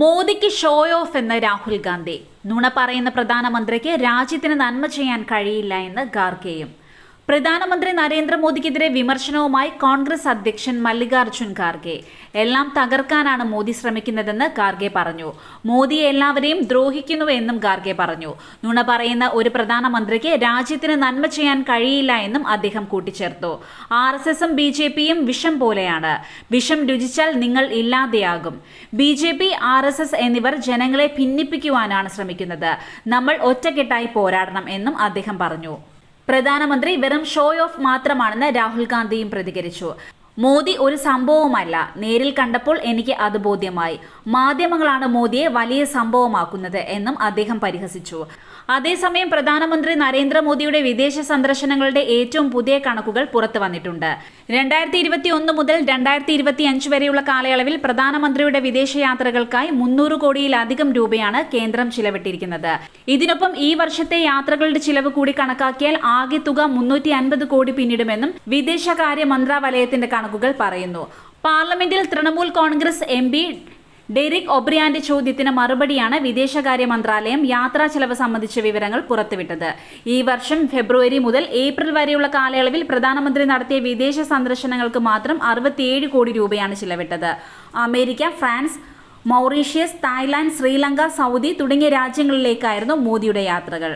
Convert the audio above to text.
മോദിക്ക് show of എന്ന് രാഹുൽ ഗാന്ധി. നുണ പറയുന്ന പ്രധാനമന്ത്രിക്ക് രാജ്യത്തിന് നന്മ ചെയ്യാൻ കഴിയില്ല എന്ന് ഖാർഗെയും പ്രധാനമന്ത്രി നരേന്ദ്രമോദിക്കെതിരെ വിമർശനവുമായി കോൺഗ്രസ് അധ്യക്ഷൻ മല്ലികാർജുൻ ഖാർഗെ. എല്ലാം തകർക്കാനാണ് മോദി ശ്രമിക്കുന്നതെന്ന് ഖാർഗെ പറഞ്ഞു. മോദി എല്ലാവരെയും ദ്രോഹിക്കുന്നുവെന്നും ഖാർഗെ പറഞ്ഞു. നുണ പറയുന്ന ഒരു പ്രധാനമന്ത്രിക്ക് രാജ്യത്തിന് നന്മ ചെയ്യാൻ കഴിയില്ല എന്നും അദ്ദേഹം കൂട്ടിച്ചേർത്തു. ആർ എസ് എസും ബി ജെ പിയും വിഷം പോലെയാണ്. വിഷം രുചിച്ചാൽ നിങ്ങൾ ഇല്ലാതെയാകും. B J P R S S എന്നിവർ ജനങ്ങളെ ഭിന്നിപ്പിക്കുവാനാണ് ശ്രമിക്കുന്നത്. നമ്മൾ ഒറ്റക്കെട്ടായി പോരാടണം എന്നും അദ്ദേഹം പറഞ്ഞു. പ്രധാനമന്ത്രി വെറും ഷോ ഓഫ് മാത്രമാണെന്ന് രാഹുൽ ഗാന്ധിയും പ്രതികരിച്ചു. മോദി ഒരു സംഭവമല്ല നേരിൽ കണ്ടപ്പോൾ എനിക്ക് അത് ബോധ്യമായി. മാധ്യമങ്ങളാണ് മോദിയെ വലിയ സംഭവമാക്കുന്നത് എന്നും അദ്ദേഹം പരിഹസിച്ചു. അതേസമയം പ്രധാനമന്ത്രി നരേന്ദ്രമോദിയുടെ വിദേശ സന്ദർശനങ്ങളുടെ ഏറ്റവും പുതിയ കണക്കുകൾ പുറത്തു വന്നിട്ടുണ്ട്. രണ്ടായിരത്തി ഇരുപത്തി ഒന്ന് മുതൽ രണ്ടായിരത്തി ഇരുപത്തി അഞ്ച് വരെയുള്ള കാലയളവിൽ പ്രധാനമന്ത്രിയുടെ വിദേശയാത്രകൾക്കായി മുന്നൂറ് കോടിയിലധികം രൂപയാണ് കേന്ദ്രം ചിലവിട്ടിരിക്കുന്നത്. ഇതിനൊപ്പം ഈ വർഷത്തെ യാത്രകളുടെ ചിലവ് കൂടി കണക്കാക്കിയാൽ ആകെ തുക മുന്നൂറ്റി അൻപത് കോടി പിന്നിടുമെന്നും വിദേശകാര്യ മന്ത്രാലയത്തിന്റെ കണക്കുകൾ പറയുന്നു. പാർലമെന്റിൽ Trinamool Congress M P Derek ഒബ്രിയാന്റെ ചോദ്യത്തിന് മറുപടിയാണ് വിദേശകാര്യ മന്ത്രാലയം യാത്രാ ചെലവ് സംബന്ധിച്ച വിവരങ്ങൾ പുറത്തുവിട്ടത്. ഈ വർഷം ഫെബ്രുവരി മുതൽ ഏപ്രിൽ വരെയുള്ള കാലയളവിൽ പ്രധാനമന്ത്രി നടത്തിയ വിദേശ സന്ദർശനങ്ങൾക്ക് മാത്രം അറുപത്തിയേഴ് കോടി രൂപയാണ് ചിലവിട്ടത്. America France Mauritius Thailand Sri Lanka Saudi തുടങ്ങിയ രാജ്യങ്ങളിലേക്കായിരുന്നു മോദിയുടെ യാത്രകൾ.